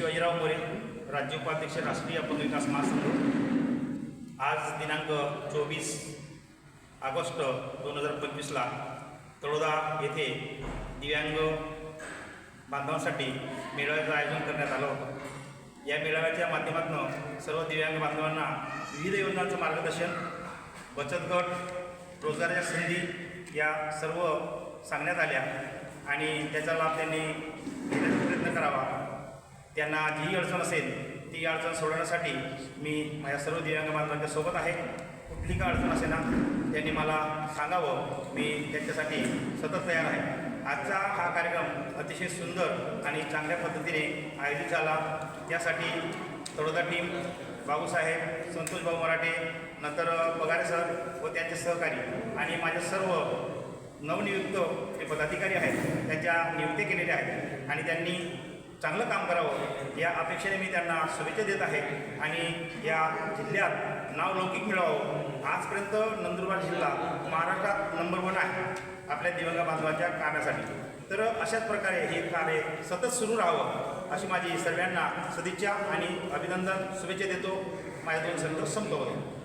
शिवाजीराव मोरे राज्य उपाध्यक्ष राष्ट्रीय अपंग विकास महासंघ. आज दिनांक चोवीस ऑगस्ट दोन हजार पंचवीसला तळोदा येथे दिव्यांग बांधवांसाठी मेळाव्याचं आयोजन करण्यात आलं होतं. या मेळाव्याच्या माध्यमातून सर्व दिव्यांग बांधवांना विविध योजनांचं मार्गदर्शन बचत गट रोजगाराच्या संधी या सर्व सांगण्यात आल्या आणि त्याचा लाभ त्यांनी घेण्याचा प्रयत्न करावा. त्यांना जी अडचण असेल ती अडचण सोडवण्यासाठी मी माझ्या सर्व दिव्यांग बांधवांच्या सोबत आहे. कुठली का अडचण असेल ना त्यांनी मला सांगावं. मी त्यांच्यासाठी सतत तयार आहे. आजचा हा कार्यक्रम अतिशय सुंदर आणि चांगल्या पद्धतीने आयोजित झाला. त्यासाठी तळोदा टीम बाबूसाहेब संतोष भाऊ मराठे नंतर पगारे सर व त्यांचे सहकारी आणि माझे सर्व नवनियुक्त जे पदाधिकारी आहेत त्यांच्या नियुक्ती केलेल्या आहेत. आणि त्यांनी चांगलं काम करावं. या अपेक्षेने मी त्यांना शुभेच्छा देत आहे आणि या जिल्ह्यात नाव लौकिक मिळावं. आजपर्यंत नंदुरबार जिल्हा महाराष्ट्रात नंबर वन आहे आपल्या दिवंग बांधवाच्या कार्यासाठी तर अशाच प्रकारे हे कार्य सतत सुरू राहावं अशी माझी सर्वांना सदिच्छा आणि अभिनंदन शुभेच्छा देतो. माझ्या दोन शब्द संपवतो.